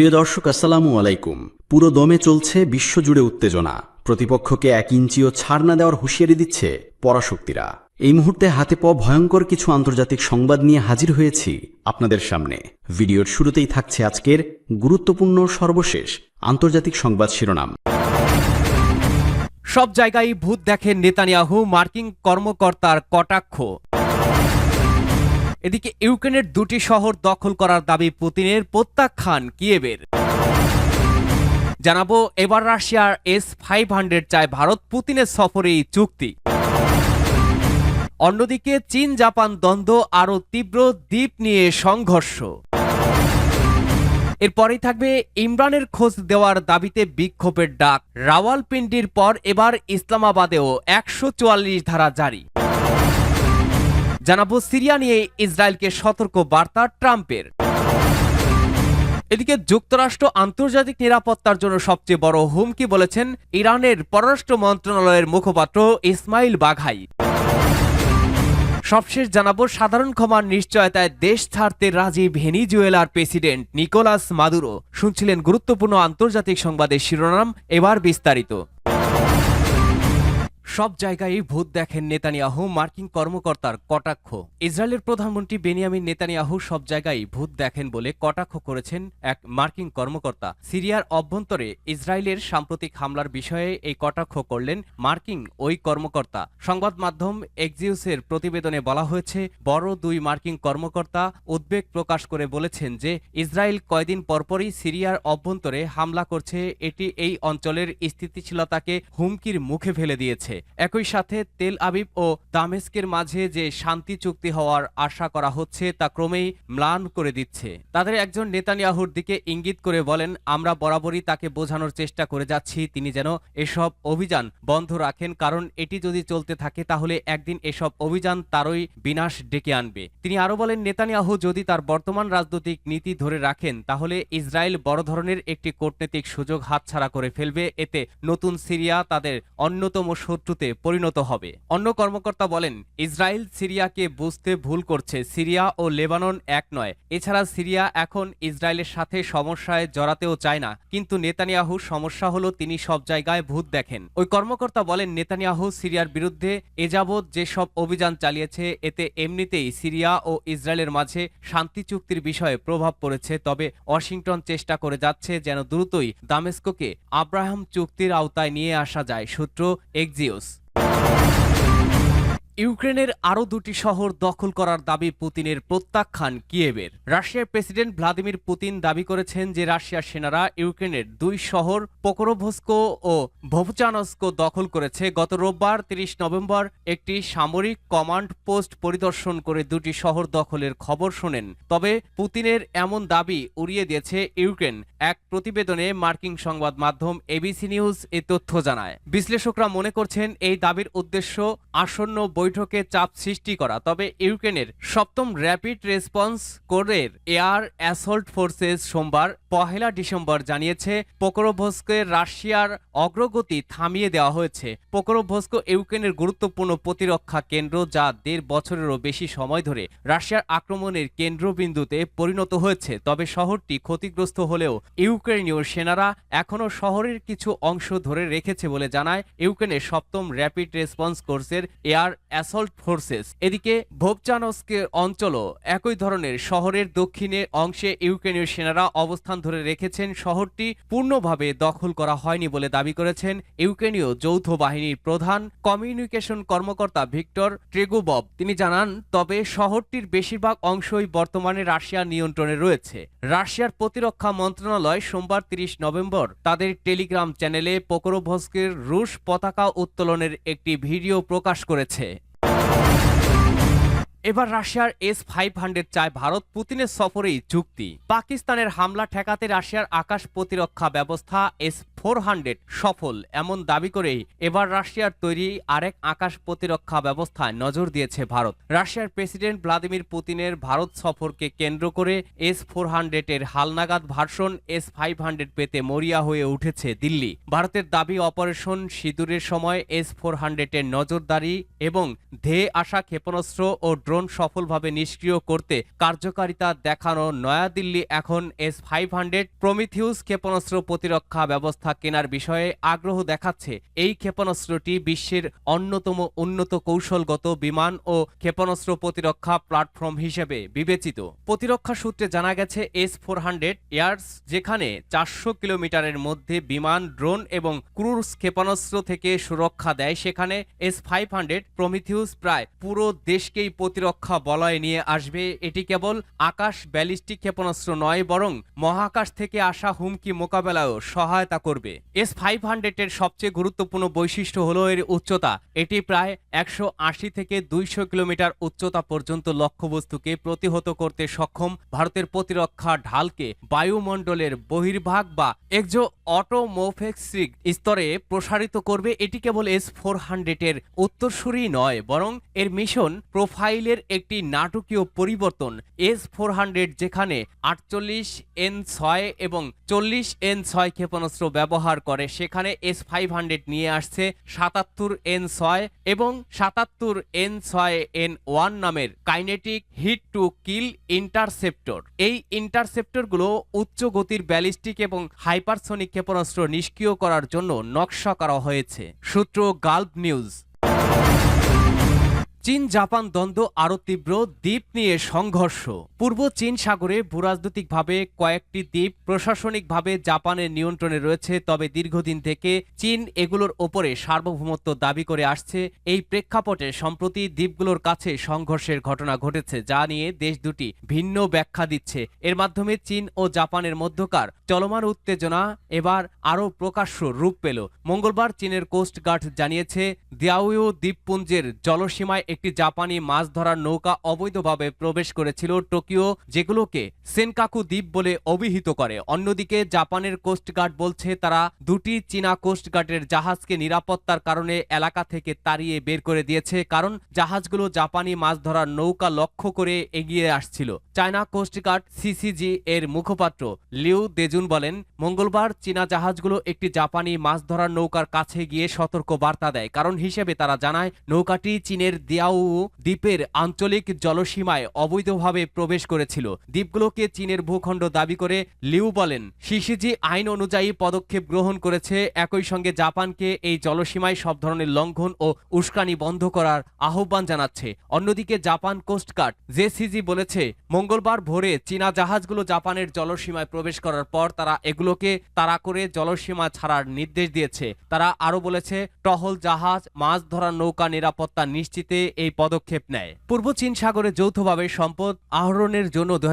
প্রিয় দর্শক, আসসালামু আলাইকুম। পুরো দমে চলছে বিশ্বজুড়ে উত্তেজনা। প্রতিপক্ষকে এক ইঞ্চিও ছাড় না দেওয়ার হুঁশিয়ারি দিচ্ছে পরাশক্তিরা। এই মুহূর্তে হাতে পাওয়া ভয়ঙ্কর কিছু আন্তর্জাতিক সংবাদ নিয়ে হাজির হয়েছি আপনাদের সামনে। ভিডিওর শুরুতেই থাকছে আজকের গুরুত্বপূর্ণ সর্বশেষ আন্তর্জাতিক সংবাদ শিরোনাম। সব জায়গায় ভূত দেখেন নেতানিয়াহু, মার্কিন কর্মকর্তার কটাক্ষ। এদিকে ইউক্রেনের দুটি শহর দখল করার দাবি পুতিনের প্রত্যাখ্যান কিয়েবের জানাব, এবার রাশিয়ার এস ফাইভ হান্ড্রেড চায় ভারত পুতিনের সফরেই চুক্তি। অন্যদিকে চীন জাপান দ্বন্দ্ব আরও তীব্র দ্বীপ নিয়ে সংঘর্ষ। এরপরেই থাকবে ইমরানের খোঁজ দেওয়ার দাবিতে বিক্ষোভের ডাক। রাওয়ালপিন্ডির পর এবার ইসলামাবাদেও একশো চুয়াল্লিশ ধারা জারি। জানাব সিরিয়া নিয়ে ইসরায়েলকে সতর্ক বার্তা ট্রাম্পের। এদিকে যুক্তরাষ্ট্র আন্তর্জাতিক নিরাপত্তার জন্য সবচেয়ে বড় হুমকি বলেছেন ইরানের পররাষ্ট্র মন্ত্রণালয়ের মুখপাত্র ইসমাইল বাঘাই। সবশেষ জানাব সাধারণ ক্ষমার নিশ্চয়তায় দেশ ছাড়তে রাজি ভেনিজুয়েলার প্রেসিডেন্ট নিকোলাস মাদুরো। শুনছিলেন গুরুত্বপূর্ণ আন্তর্জাতিক সংবাদের শিরোনাম, এবার বিস্তারিত। সব জায়গায় ভূত দেখেন নেতানিয়াহু, মার্কিন কর্মকর্তার কটাক্ষ। ইসরায়েলের প্রধানমন্ত্রী বেনিয়ামিন নেতানিয়াহু সব জায়গায় ভূত দেখেন বলে কটাক্ষ করেছেন এক মার্কিন কর্মকর্তা। সিরিয়ার অভ্যন্তরে ইসরায়েলের সাম্প্রতিক হামলার বিষয়ে এই কটাক্ষ করলেন মার্কিন ওই কর্মকর্তা। সংবাদ মাধ্যম এক্সিউসের প্রতিবেদনে বলা হয়েছে, বড় দুই মার্কিন কর্মকর্তা উদ্বেগ প্রকাশ করে বলেছেন যে ইসরায়েল কয়দিন পরপরই সিরিয়ার অভ্যন্তরে হামলা করছে, এটি এই অঞ্চলের স্থিতিশীলতাকে হুমকির মুখে ফেলে দিয়েছে। একই সাথে তেল আবিব ও দামেস্কের মাঝে যে শান্তি চুক্তি হওয়ার আশা করা হচ্ছে তা ক্রমেই ম্লান করে দিচ্ছে। তাদের একজন নেতানিয়াহুর দিকে ইঙ্গিত করে বলেন, আমরা বরাবরই তাকে বোঝানোর চেষ্টা করে যাচ্ছি, তিনি যেন এসব অভিযান বন্ধ রাখেন, কারণ এটি যদি চলতে থাকে তাহলে একদিন এসব অভিযান তারই বিনাশ ডেকে আনবে। তিনি আরও বলেন, নেতানিয়াহু যদি তার বর্তমান রাজনৈতিক নীতি ধরে রাখেন, তাহলে ইসরায়েল বড় ধরনের একটি কূটনৈতিক সুযোগ হাতছাড়া করে ফেলবে। এতে নতুন সিরিয়া তাদের অন্যতম শত্রুতে পরিণত হবে। অন্য কর্মকর্তা বলেন, ইসরায়েল সিরিয়াকে বুঝতে ভুল করছে। সিরিয়া ও লেবানন এক নয়। এছাড়া সিরিয়া এখন ইসরায়েলের সাথে সমস্যায় জড়াতেও চায় না। কিন্তু নেতানিয়াহু সমস্যা হলো তিনি সব জায়গায় ভূত দেখেন। ওই কর্মকর্তা বলেন, নেতানিয়াহু সিরিয়ার বিরুদ্ধে এযাবৎ যেসব অভিযান চালিয়েছে, এতে এমনিতেই সিরিয়া ও ইসরায়েলের মাঝে শান্তি চুক্তির বিষয়ে প্রভাব পড়েছে। তবে ওয়াশিংটন চেষ্টা করে যাচ্ছে যেন দ্রুতই দামেস্কোকে আব্রাহাম চুক্তির আওতায় নিয়ে আসা যায়। সূত্র Thank you. ইউক্রেনের আরও দুটি শহর দখল করার দাবি পুতিনের প্রত্যাখ্যান কিয়েবের রাশিয়ার প্রেসিডেন্ট ভ্লাদিমির পুতিন দাবি করেছেন যে রাশিয়ার সেনারা ইউক্রেনের দুই শহর পোকরোভস্কো ও ভোভচানস্কো দখল করেছে। গত রোববার তিরিশ নভেম্বর একটি সামরিক কমান্ড পোস্ট পরিদর্শন করে দুটি শহর দখলের খবর শোনেন। তবে পুতিনের এমন দাবি উড়িয়ে দিয়েছে ইউক্রেন। এক প্রতিবেদনে মার্কিন সংবাদ মাধ্যম এবিসি নিউজ এ তথ্য জানায়। বিশ্লেষকরা মনে করছেন এই দাবির উদ্দেশ্য আসন্ন বৈঠকে চাপ সৃষ্টি করা, তবে ইউক্রেনের সপ্তম র্যাপিড রেসপন্স কোরের এয়ার অ্যাসল্ট ফোর্সেস সোমবার, পহেলা ডিসেম্বর জানিয়েছে পোকরোভস্কের রাশিয়ার অগ্রগতি থামিয়ে দেওয়া হয়েছে। পোকরোভস্ক ইউক্রেনের গুরুত্বপূর্ণ প্রতিরক্ষা কেন্দ্র যা দেড় বছরেরও বেশি সময় ধরে রাশিয়ার আক্রমণের কেন্দ্রবিন্দুতে পরিণত হয়েছে, তবে শহরটি ক্ষতিগ্রস্ত হলেও ইউক্রেনীয় সেনারা এখনও শহরের কিছু অংশ ধরে রেখেছে বলে জানায় ইউক্রেনের সপ্তম র্যাপিড রেসপন্স কোর্সের এয়ার অ্যাসল্ট ফোর্সেস। এদিকে ভোগচানস্কের অঞ্চলও একই ধরনের। শহরের দক্ষিণে অংশে ইউক্রেনীয় সেনারা অবস্থান ধরে রেখেছেন। শহরটি পূর্ণভাবে দখল করা হয়নি বলে দাবি করেছেন ইউক্রেনীয় যৌথ বাহিনীর প্রধান কমিউনিকেশন কর্মকর্তা ভিক্টর ট্রেগুবব। তিনি জানান, তবে শহরটির বেশিরভাগ অংশই বর্তমানে রাশিয়ার নিয়ন্ত্রণে রয়েছে। রাশিয়ার প্রতিরক্ষা মন্ত্রণালয় সোমবার তিরিশ নভেম্বর তাদের টেলিগ্রাম চ্যানেলে পোকরোভস্কের রুশ পতাকা উত্তোলনের একটি ভিডিও প্রকাশ করেছে। এবার রাশিয়ার এস ফাইভ হান্ড্রেড চায় ভারত। পুতিনের সফরেই চুক্তি পাকিস্তানের হামলা ঠেকাতে রাশিয়ার আকাশ প্রতিরক্ষা ব্যবস্থা এস ফোর হান্ড্রেড সফল, এমন দাবি করেই এবার রাশিয়ার তৈরি আরেক আকাশ প্রতিরক্ষা ব্যবস্থায় নজর দিয়েছে ভারত। রাশিয়ার প্রেসিডেন্ট ভ্লাদিমির পুতিনের ভারত সফরকে কেন্দ্র করে এস ফোর হান্ড্রেডের হালনাগাদ ভার্সন এস ফাইভ হান্ড্রেড পেতে মরিয়া হয়ে উঠেছে দিল্লি। ভারতের দাবি, অপারেশন সিঁদুরের সময় এস ফোর হান্ড্রেডের নজরদারি এবং ধেয়ে আসা ক্ষেপণাস্ত্র ও ড্রোন সফলভাবে নিষ্ক্রিয় করতে কার্যকারিতা দেখানো নয়াদিল্লি এখন এস ফাইভ হান্ড্রেড, প্রমিথিউস ক্ষেপণাস্ত্র প্রতিরক্ষা ব্যবস্থা কেনার বিষয়ে আগ্রহ দেখাচ্ছে। এই ক্ষেপণাস্ত্রটি বিশ্বের অন্যতম উন্নত কৌশলগত বিমান ও ক্ষেপণাস্ত্র প্রতিরক্ষা প্ল্যাটফর্ম হিসেবে বিবেচিত। প্রতিরক্ষা সূত্রে জানা গেছে, এস ফোর হান্ড্রেড এয়ার্স, যেখানে চারশো কিলোমিটারের মধ্যে বিমান, ড্রোন এবং ক্রুজ ক্ষেপণাস্ত্র থেকে সুরক্ষা দেয়, সেখানে এস ফাইভ হান্ড্রেড, প্রমিথিউস প্রায় পুরো দেশকেই প্রতিরক্ষা বলয়ে নিয়ে আসবে, এটি কেবল আকাশ ব্যালিস্টিক ক্ষেপণাস্ত্র নয়, বরং মহাকাশ থেকে আসা হুমকি মোকাবেলায়ও সহায়তা করবে। এস ফাইভ হান্ড্রেডের সবচেয়ে গুরুত্বপূর্ণ বৈশিষ্ট্য হল এর উচ্চতা। এটি প্রায় একশো আশি থেকে দুইশো কিলোমিটার উচ্চতা পর্যন্ত লক্ষ্যবস্তুকে প্রতিহত করতে সক্ষম ভারতের প্রতিরক্ষা ঢালকে বায়ুমণ্ডলের বহির্ভাগ বা একজো অটোমোফেক্সিক স্তরে প্রসারিত করবে। এটি কেবল এস ফোর হান্ড্রেডের উত্তরসূরি নয়, বরং এর মিশন প্রোফাইলের একটি নাটকীয় পরিবর্তন এস ফোর হান্ড্রেড যেখানে আটচল্লিশ এন ছয় এবং চল্লিশ এন ছয় ক্ষেপণাস্ত্র ব্যবহার করে, সেখানে এস ফাইভ হান্ড্রেড নিয়ে আসছে সাতাত্তর এন ছয় এবং সাতাত্তর এন ছয় এন ওয়ান নামের kinetic hit to kill interceptor এই ইন্টারসেপ্টরগুলো উচ্চ গতির ব্যালিস্টিক এবং হাইপারসনিক ক্ষেপণাস্ত্র নিষ্ক্রিয় করার জন্য নকশা করা হয়েছে। সূত্র গাল্প নিউজ। চীন জাপান দ্বন্দ্ব আরও তীব্র দ্বীপ নিয়ে সংঘর্ষ। পূর্ব চীন সাগরে ভূরাজনৈতিকভাবে কয়েকটি দ্বীপ প্রশাসনিকভাবে জাপানের নিয়ন্ত্রণে রয়েছে, তবে দীর্ঘদিন থেকে চীন এগুলোর ওপরে সার্বভৌমত্ব দাবি করে আসছে। এই প্রেক্ষাপটে সম্প্রতি দ্বীপগুলোর কাছে সংঘর্ষের ঘটনা ঘটেছে, যা নিয়ে দেশ দুটি ভিন্ন ব্যাখ্যা দিচ্ছে। এর মাধ্যমে চীন ও জাপানের মধ্যকার চলমান উত্তেজনা এবার আরও প্রকাশ্য রূপ পেল। মঙ্গলবার চীনের কোস্টগার্ড জানিয়েছে দিয়াওয়ু দ্বীপপুঞ্জের জলসীমায় একটি জাপানি মাছ ধরার নৌকা অবৈধভাবে প্রবেশ করেছিল টোকিও, যেগুলোকে সেনকাকু দ্বীপ বলে অভিহিত করে। অন্যদিকে জাপানের কোস্টগার্ড বলছে তারা দুটি চীনা কোস্টগার্ডের জাহাজকে নিরাপত্তার কারণে এলাকা থেকে তাড়িয়ে বের করে দিয়েছে, কারণ জাহাজগুলো জাপানি মাছ ধরার নৌকা লক্ষ্য করে এগিয়ে আসছিল। চায়না কোস্টগার্ড সিসিজি এর মুখপাত্র লিউ দেজুন বলেন, মঙ্গলবার চীনা জাহাজগুলো একটি জাপানি মাছ ধরার নৌকার কাছে গিয়ে সতর্ক বার্তা দেয়। কারণ হিসেবে তারা জানায়, নৌকাটি চীনের দিয়াউ দ্বীপের আঞ্চলিক জলসীমায় অবৈধভাবে প্রবেশ করেছিল। দ্বীপগুলোকে চীনের ভূখণ্ড দাবি করে লিউ বলেন সিসিজি আইন অনুযায়ী পদক্ষেপ গ্রহণ করেছে, একই সঙ্গে জাপানকে এই জলসীমায় সব ধরনের লঙ্ঘন ও উস্কানি বন্ধ করার আহ্বান জানাচ্ছে। অন্যদিকে জাপান কোস্টগার্ড জেসিজি বলেছে, মঙ্গলবার ভোরে চীনা জাহাজগুলো জাপানের জলসীমায় প্রবেশ করার পর তারা এগুলোকে তাড়া করে জলসীমা ছাড়ার নির্দেশ দিয়েছে। তারা আরও বলেছে, টহল জাহাজ, মাছ ধরার নৌকা নিরাপত্তা নিশ্চিতে এই পদক্ষেপ নেয়। পূর্ব চীন সাগরে যৌথভাবে সম্পদ আহরণের জন্য দু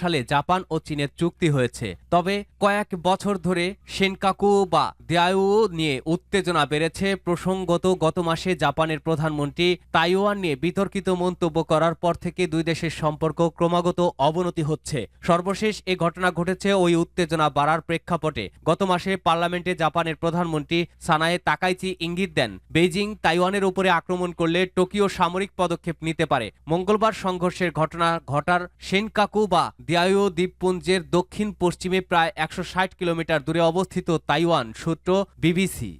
সালে জাপান ও চীনের চুক্তি হয়েছে। তবে কয়েক বছর ধরে সেনকাকু বা দেয়ায়ু নিয়ে উত্তেজনা বেড়েছে। প্রসঙ্গত, গত মাসে জাপানের প্রধানমন্ত্রী তাইওয়ান নিয়ে বিতর্কিত মন্তব্য করার পর থেকে দুই দেশের সম্পর্ক ক্রমাগত অবনতি হচ্ছে। সর্বশেষ এ ঘটনা ঘটেছে ওই উত্তেজনা বাড়ার প্রেক্ষাপটে। গত মাসে পার্লামেন্টে জাপানের প্রধানমন্ত্রী সানায়ে তাকাইচি ইঙ্গিত দেন, বেইজিং তাইওয়ানের উপরে আক্রমণ করলে টোকিও সামরিক পদক্ষেপ নিতে পারে। মঙ্গলবার সংঘর্ষের ঘটনা ঘটার সেনকাকু বা দিয়ায়ু দ্বীপপুঞ্জের দক্ষিণ পশ্চিমে প্রায় একশো ষাট কিলোমিটার দূরে অবস্থিত তাইওয়ান সূত্র বিবিসি।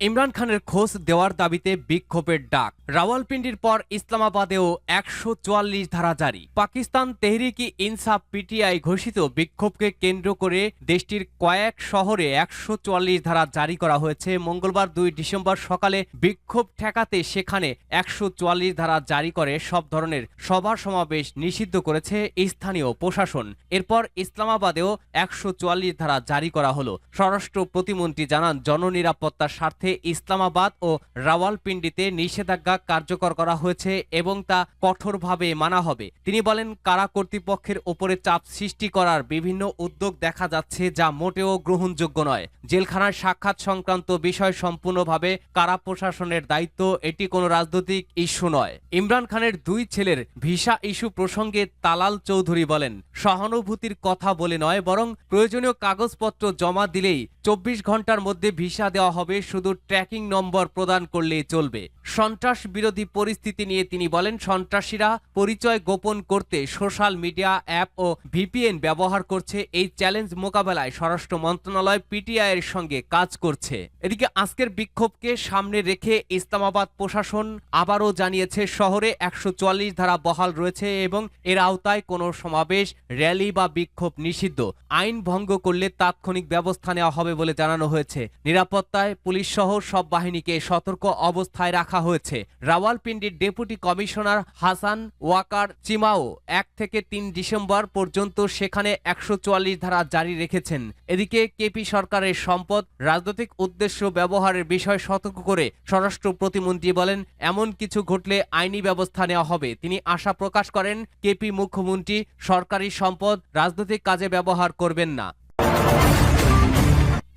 ইমরান খানের খোঁজ দেওয়ার দাবিতে বিক্ষোভের ডাক। রাওয়ালপিন্ডির পর ইসলামাবাদেও একশো চুয়াল্লিশ ধারা জারি। পাকিস্তান তেহরিকি ইনসাফ পিটিআই ঘোষিত বিক্ষোভকে কেন্দ্র করে দেশটির কয়েক শহরে একশো চুয়াল্লিশ ধারা জারি করা হয়েছে। মঙ্গলবার দুই ডিসেম্বর সকালে বিক্ষোভ ঠেকাতে সেখানে একশো চুয়াল্লিশ ধারা জারি করে সব ধরনের সভা সমাবেশ নিষিদ্ধ করেছে স্থানীয় প্রশাসন। এরপর ইসলামাবাদেও একশো চুয়াল্লিশ ধারা জারি করা হলো। স্বরাষ্ট্র প্রতিমন্ত্রী জানান, জননিরাপত্তার স্বার্থে ইসলামাবাদ ও রাওয়ালপিন্ডিতে নিষেধাজ্ঞা কার্যকর করা হয়েছে এবং তা কঠোরভাবে মানা হবে। তিনি বলেন, কারা কর্তৃপক্ষের ওপরে চাপ সৃষ্টি করার বিভিন্ন উদ্যোগ দেখা যাচ্ছে যা মোটেও গ্রহণযোগ্য নয়। জেলখানার সাক্ষাৎ সংক্রান্ত বিষয় সম্পূর্ণভাবে কারা প্রশাসনের দায়িত্ব, এটি কোনো রাজনৈতিক ইস্যু নয়। ইমরান খানের দুই ছেলের ভিসা ইস্যু প্রসঙ্গে তালাল চৌধুরী বলেন, সহানুভূতির কথা বলে নয়, বরং প্রয়োজনীয় কাগজপত্র জমা দিলেই চব্বিশ ঘণ্টার মধ্যে ভিসা দেওয়া হবে শুধু ট্র্যাকিং নম্বর প্রদান করলে চলবে। সন্ত্রাস বিরোধী পরিস্থিতি নিয়ে তিনি বলেন, সন্ত্রাসীরা পরিচয় গোপন করতে সোশ্যাল মিডিয়া অ্যাপ ও ভিপিএন ব্যবহার করছে। এই চ্যালেঞ্জ মোকাবেলায় স্বরাষ্ট্র মন্ত্রণালয় পিটিআই এর সঙ্গে কাজ করছে। এদিকে আজকের বিক্ষোভকে সামনে রেখে ইসলামাবাদ প্রশাসন আবারও জানিয়েছে, শহরে একশো চুয়াল্লিশ ধারা বহাল রয়েছে এবং এর আওতায় কোনো সমাবেশ, র্যালি বা বিক্ষোভ নিষিদ্ধ। আইন ভঙ্গ করলে তাৎক্ষণিক ব্যবস্থা নেওয়া হবে বলে জানানো হয়েছে। নিরাপত্তায় পুলিশ সহ সব বাহিনীকে সতর্ক অবস্থায় রাখা হয়েছে। রাওয়ালপিন্ডির ডেপুটি কমিশনার হাসান ওয়াকার চিমাও এক থেকে তিন ডিসেম্বর পর্যন্ত সেখানে একশো চুয়াল্লিশ ধারা জারি রেখেছেন। এদিকে কেপি সরকারের সম্পদ, রাজনৈতিক উদ্দেশ্য ব্যবহারের বিষয় সতর্ক করে স্বরাষ্ট্র প্রতিমন্ত্রী বলেন, এমন কিছু ঘটলে আইনি ব্যবস্থা নেওয়া হবে। তিনি আশা প্রকাশ করেন, কেপি মুখ্যমন্ত্রী সরকারি সম্পদ, রাজনৈতিক কাজে ব্যবহার করবেন না।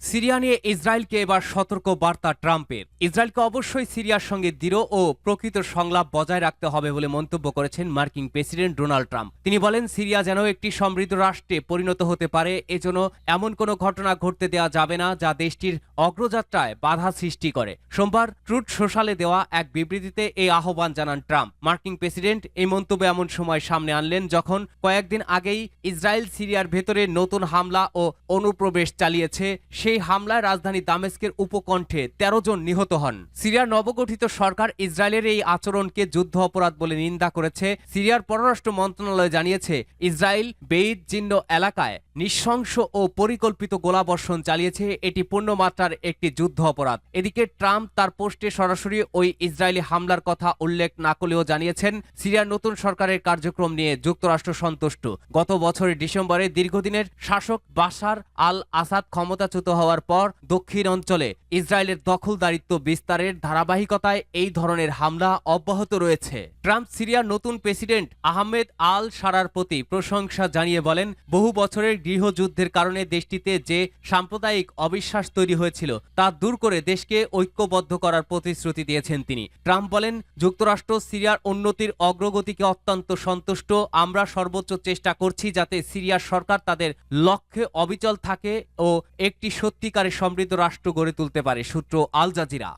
সিরিয়া নিয়ে ইসরায়েলকে এবার সতর্ক বার্তা ট্রাম্পের। ইসরায়েলকে অবশ্যই সিরিয়ার সঙ্গে দৃঢ় ও প্রকৃত সংলাপ বজায় রাখতে হবে বলে মন্তব্য করেছেন মার্কিন প্রেসিডেন্ট ডোনাল্ড ট্রাম্প। তিনি বলেন, সিরিয়া যেন একটি সমৃদ্ধ রাষ্ট্রে পরিণত হতে পারে এজন্য এমন কোনো ঘটনা ঘটতে দেওয়া যাবে না যা দেশটির অগ্রযাত্রায় বাধা সৃষ্টি করে। সোমবার ট্রুট সোশ্যালে দেওয়া এক বিবৃতিতে এই আহ্বান জানান ট্রাম্প। মার্কিন প্রেসিডেন্ট এই মন্তব্য এমন সময় সামনে আনলেন যখন কয়েকদিন আগেই ইসরায়েল সিরিয়ার ভেতরে নতুন হামলা ও অনুপ্রবেশ চালিয়েছে সেই হামলায় রাজধানী দামেস্কের উপকণ্ঠে তেরো জন নিহত হন। সিরিয়ার নবগঠিত সরকার ইসরায়েলের এই আচরণকে যুদ্ধ অপরাধ বলে নিন্দা করেছে। সিরিয়ার পররাষ্ট্র মন্ত্রণালয় জানিয়েছে, ইসরায়েল বেইত চিহ্ন এলাকায় নৃশংস ও পরিকল্পিত গোলাবর্ষণ চালিয়েছে। এটি পূর্ণমাত্রার একটি যুদ্ধ অপরাধ। এদিকে ট্রাম্প তার পোস্টে সরাসরি ওই ইসরায়েলি হামলার কথা উল্লেখ না করলেও জানিয়েছেন, সিরিয়ার নতুন সরকারের কার্যক্রম নিয়ে যুক্তরাষ্ট্র সন্তুষ্ট। গত বছরের ডিসেম্বরে দীর্ঘদিনের শাসক বাশার আল আসাদ ক্ষমতাচ্যুত হওয়ার পর দক্ষিণ অঞ্চলে ইসরায়েলের দখলদারিত্ব বিস্তারের ধারাবাহিকতায় এই ধরনের হামলা অব্যাহত রয়েছে। ট্রাম্প সিরিয়ার নতুন প্রেসিডেন্ট আহমেদ আল সারার প্রতি প্রশংসা জানিয়ে বলেন, বহু বছরের গৃহযুদ্ধের কারণে দেশটিতে যে সাম্প্রদায়িক অবিশ্বাস তৈরি হয়েছিল তা দূর করে দেশকে ঐক্যবদ্ধ করার প্রতিশ্রুতি দিয়েছেন তিনি। ট্রাম্প বলেন, যুক্তরাষ্ট্র সিরিয়ার উন্নতির অগ্রগতিকে অত্যন্ত সন্তুষ্ট। আমরা সর্বোচ্চ চেষ্টা করছি যাতে সিরিয়ার সরকার তাদের লক্ষ্যে অবিচল থাকে ও একটি সত্যিকারের সমৃদ্ধ রাষ্ট্র গড়ে তুলতে পারে সূত্র আল জাজিরা।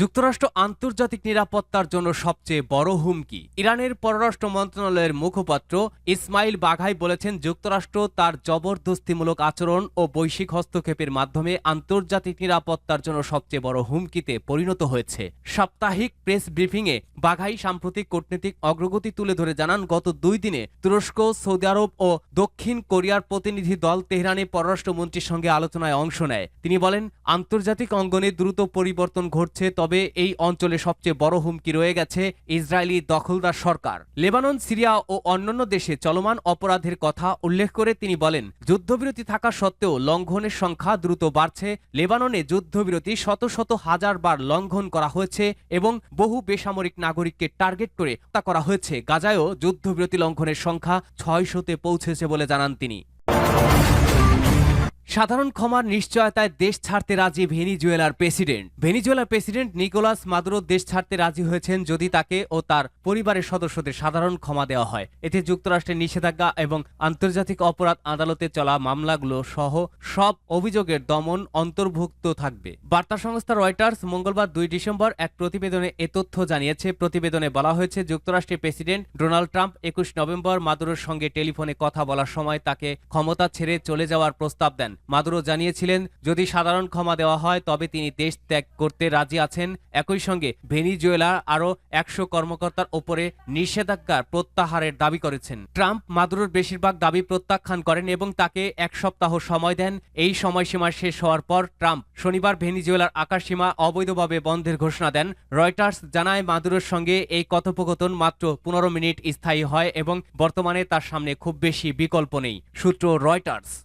যুক্তরাষ্ট্র আন্তর্জাতিক নিরাপত্তার জন্য সবচেয়ে বড় হুমকি। ইরানের পররাষ্ট্র মন্ত্রণালয়ের মুখপাত্র ইসমাইল বাঘাই বলেছেন, যুক্তরাষ্ট্র তার জবরদস্তিমূলক আচরণ ও বৈশ্বিক হস্তক্ষেপের মাধ্যমে আন্তর্জাতিক নিরাপত্তার জন্য সবচেয়ে বড় হুমকিতে পরিণত হয়েছে। সাপ্তাহিক প্রেস ব্রিফিংয়ে বাঘাই সাম্প্রতিক কূটনৈতিক অগ্রগতি তুলে ধরে জানান, গত দুই দিনে তুরস্ক, সৌদি আরব ও দক্ষিণ কোরিয়ার প্রতিনিধি দল তেহরানে পররাষ্ট্রমন্ত্রীর সঙ্গে আলোচনায় অংশ নেয়। তিনি বলেন, আন্তর্জাতিক অঙ্গনে দ্রুত পরিবর্তন ঘটছে তবে এই অঞ্চলে সবচেয়ে বড় হুমকি রয়ে গেছে ইসরায়েলি দখলদার সরকার। লেবানন, সিরিয়া ও অন্যান্য দেশে চলমান অপরাধের কথা উল্লেখ করে তিনি বলেন, যুদ্ধবিরতি থাকা সত্ত্বেও লঙ্ঘনের সংখ্যা দ্রুত বাড়ছে। লেবাননে যুদ্ধবিরতি শত শত হাজার বার লঙ্ঘন করা হয়েছে এবং বহু বেসামরিক নাগরিককে টার্গেট করে হত্যা করা হয়েছে। গাজায়ও যুদ্ধবিরতি লঙ্ঘনের সংখ্যা ছয়শতে পৌঁছেছে বলে জানান তিনি। সাধারণ ক্ষমার নিশ্চয়তায় দেশ ছাড়তে রাজি ভেনিজুয়েলার প্রেসিডেন্ট। ভেনিজুয়েলার প্রেসিডেন্ট নিকোলাস মাদুরো দেশ ছাড়তে রাজি হয়েছেন যদি তাকে ও তার পরিবারের সদস্যদের সাধারণ ক্ষমা দেওয়া হয়। এতে যুক্তরাষ্ট্রের নিষেধাজ্ঞা এবং আন্তর্জাতিক অপরাধ আদালতে চলা মামলাগুলো সহ সব অভিযোগের দমন অন্তর্ভুক্ত থাকবে। বার্তা সংস্থা রয়টার্স মঙ্গলবার দুই ডিসেম্বর এক প্রতিবেদনে এ তথ্য জানিয়েছে। প্রতিবেদনে বলা হয়েছে, যুক্তরাষ্ট্রের প্রেসিডেন্ট ডোনাল্ড ট্রাম্প একুশ নভেম্বর মাদুরোর সঙ্গে টেলিফোনে কথা বলার সময় তাকে ক্ষমতা ছেড়ে চলে যাওয়ার প্রস্তাব দেন। মাদুরো জানিয়েছিলেন, যদি সাধারণ ক্ষমা দেওয়া হয়, তবে তিনি দেশ ত্যাগ করতে রাজি আছেন। একই সঙ্গে ভেনিজুয়েলার আরও একশো কর্মকর্তার ওপরে নিষেধাজ্ঞার প্রত্যাহারের দাবি করেছেন। ট্রাম্প মাদুরোর বেশিরভাগ দাবি প্রত্যাখ্যান করেন এবং তাকে এক সপ্তাহ সময় দেন। এই সময়সীমা শেষ হওয়ার পর ট্রাম্প শনিবার ভেনিজুয়েলার আকাশসীমা অবৈধভাবে বন্ধের ঘোষণা দেন। রয়টার্স জানায়, মাদুরোর সঙ্গে এই কথোপকথন মাত্র পনেরো মিনিট স্থায়ী হয় এবং বর্তমানে তার সামনে খুব বেশি বিকল্প নেই। সূত্র রয়টার্স।